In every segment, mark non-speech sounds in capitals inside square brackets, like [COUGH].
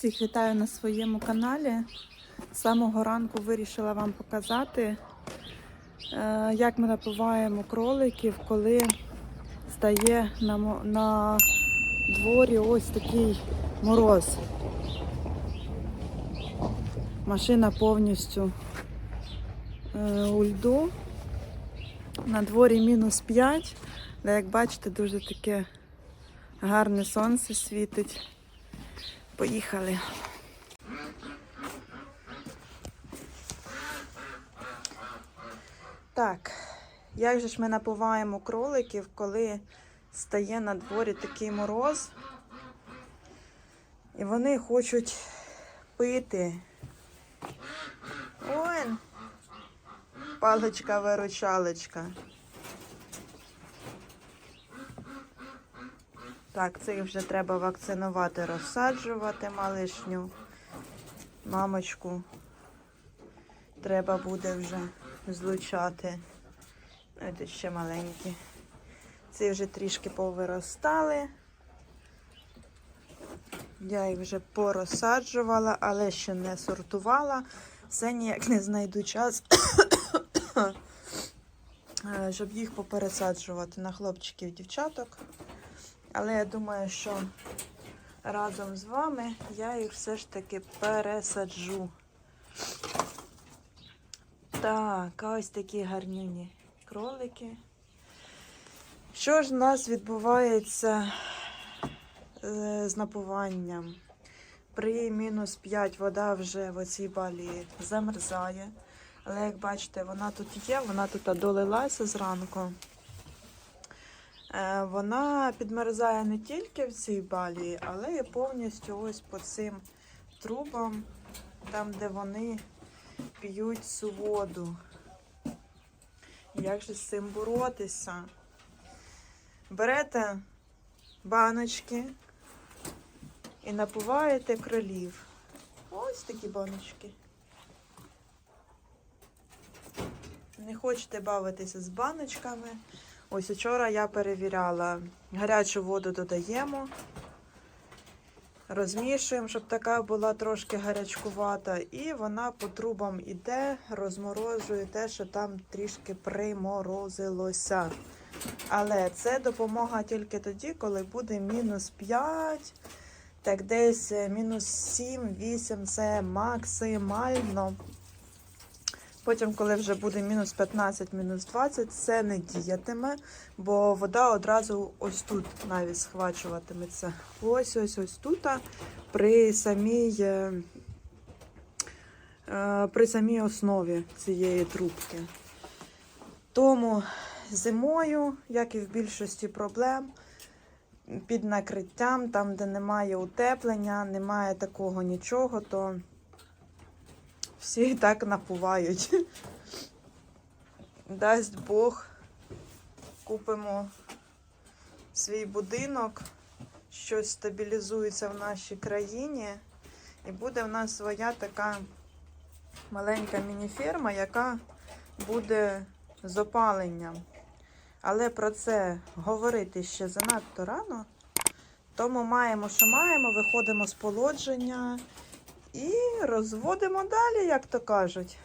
Всіх вітаю на своєму каналі. З самого ранку вирішила вам показати, е, як ми напиваємо кроликів, коли стає на, на дворі ось такий мороз. Машина повністю е, у льду. На дворі мінус 5, але як бачите, дуже таке гарне сонце світить. Поїхали. Так, як же ж ми напуваємо кроликів, коли стає на дворі такий мороз, і вони хочуть пити. Ой, паличка-виручалочка. Так, цих вже треба вакцинувати, розсаджувати малишню. Мамочку треба буде вже злучати. Ось тут ще маленькі. Ці вже трішки повиростали. Я їх вже порозсаджувала, але ще не сортувала. Все ніяк не знайду час, [COUGHS] щоб їх попересаджувати на хлопчиків дівчаток. Але я думаю, що разом з вами я їх все ж таки пересаджу. Так, ось такі гарнюні кролики. Що ж у нас відбувається е, з напуванням? При мінус 5 вода вже в оцій балі замерзає. Але як бачите, вона тут є, вона тут долилася зранку. Е, Вона підмерзає не тільки в цій балі, але і повністю ось по цим трубам, там, де вони п'ють цю воду. Як же з цим боротися? Берете баночки і напуваєте кролів. Ось такі баночки. Не хочете бавитися з баночками. Ось вчора я перевіряла. Гарячу воду додаємо, розмішуємо, щоб така була трошки гарячкувата. І вона по трубам іде, розморожує те, що там трішки приморозилося. Але це допомога тільки тоді, коли буде мінус 5, так десь е, мінус 7-8 це максимально. Потім, коли вже буде мінус 15, мінус 20, це не діятиме, бо вода одразу ось тут навіть схвачуватиметься. Ось ось ось тут, при самій, е, е, при самій основі цієї трубки. Тому зимою, як і в більшості проблем, під накриттям, там, де немає утеплення, немає такого нічого, то всі і так напувають. Дасть Бог, купимо свій будинок, щось стабілізується в нашій країні, і буде в нас своя така маленька мініферма, яка буде з опаленням. Але про це говорити ще занадто рано. Тому маємо, що маємо, виходимо з положення. І розводимо далі, як то кажуть.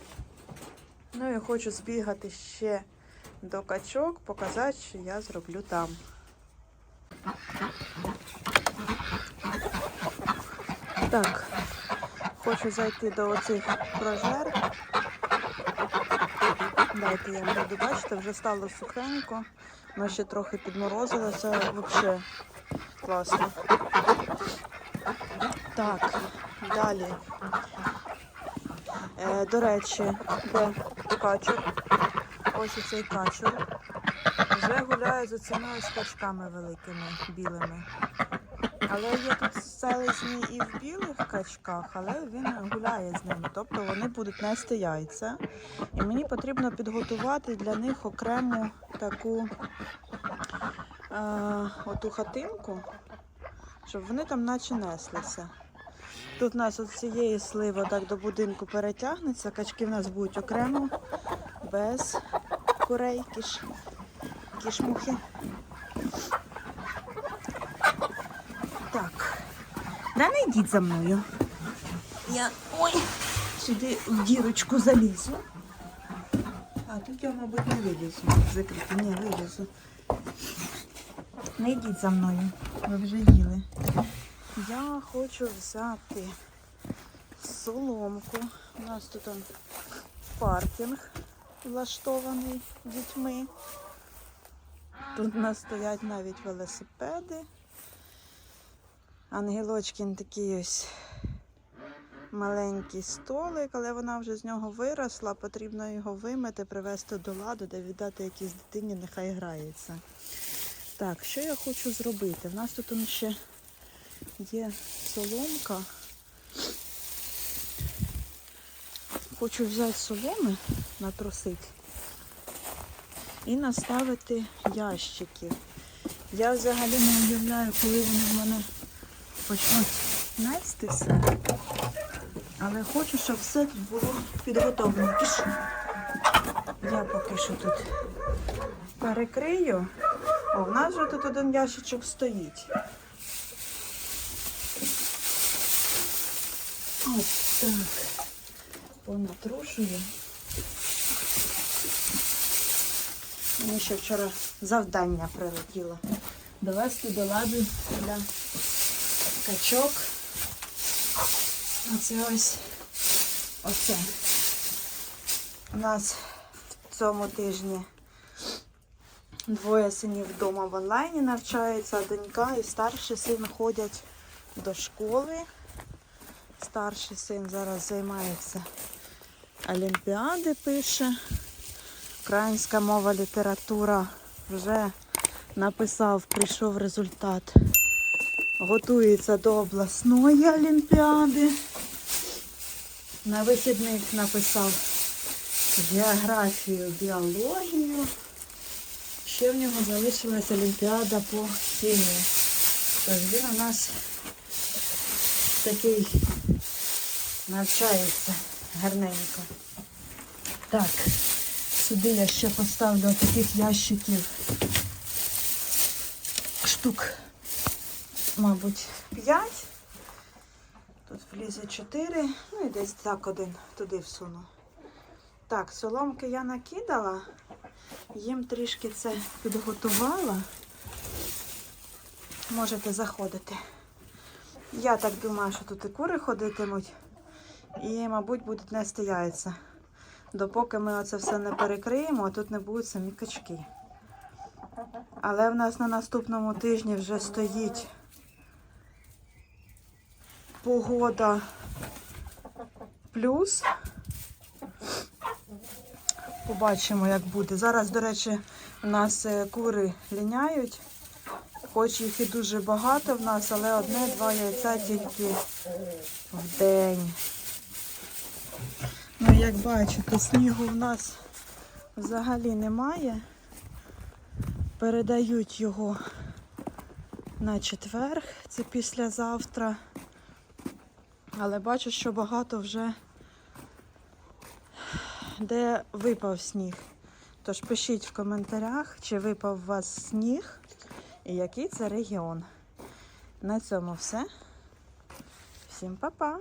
Ну і хочу збігати ще до качок, показати, що я зроблю там. Так, хочу зайти до оцих прожер. Дайте я буду бачите, вже стало сухенько. Воно ще трохи підморозилося, взагалі класно. Так, далі. Е, до речі, де качур. Ось оцей качур. Вже гуляє з оцими ось качками великими, білими. Але є тут селезні і в білих качках, але він гуляє з ними. Тобто вони будуть нести яйця. І мені потрібно підготувати для них окрему таку е, оту хатинку, щоб вони там наче неслися. Тут у нас цієї сливи так до будинку перетягнеться. Качки в нас будуть окремо, без курей, кіш, кішмухи. Так. Да не йдіть за мною. я ой, сюди в дірочку залізу. А тут я, мабуть, не вилізу. Закрити, ні, вилізу. Не йдіть за мною, ви вже їли. Я хочу взяти соломку. У нас тут он паркінг влаштований дітьми. Тут у нас стоять навіть велосипеди. Ангелочкін такий ось маленький столик, але вона вже з нього виросла. Потрібно його вимити, привезти до ладу, де віддати якійсь дитині, нехай грається. Так, що я хочу зробити? У нас тут ще є соломка. Хочу взяти соломи, натрусити і наставити ящики. Я взагалі не уявляю, коли вони в мене почнуть нестися. Але хочу, щоб все тут було підготовлено. Пішли. Я поки що тут перекрию. О, в нас вже тут один ящичок стоїть. Ось так. Понатрушую. Мені ще вчора завдання прилетіло. Довести до ладу для качок. Оце ось оце. У нас в цьому тижні двоє синів вдома в онлайні навчаються, донька і старший син ходять до школи. Старший син зараз займається олімпіади, пише. Українська мова, література вже написав, прийшов результат. Готується до обласної олімпіади. На вихідних написав географію, біологію. Ще в нього залишилась олімпіада по хімії. Тож він у нас такий навчається гарненько. Так, сюди я ще поставлю таких ящиків штук, мабуть, 5. Тут влізе 4, ну і десь так один туди всуну. Так, соломки я накидала, їм трішки це підготувала. Можете заходити. Я так думаю, що тут і кури ходитимуть. І, мабуть, будуть нести яйця. Допоки ми оце все не перекриємо, а тут не будуть самі качки. Але в нас на наступному тижні вже стоїть погода плюс. Побачимо, як буде. Зараз, до речі, у нас е, кури ліняють. Хоч їх і дуже багато в нас, але одне-два яйця тільки в день. Ну, як бачите, снігу в нас взагалі немає. Передають його на четверг, це післязавтра. Але бачу, що багато вже де випав сніг. Тож пишіть в коментарях, чи випав у вас сніг і який це регіон. На цьому все. Всім па-па!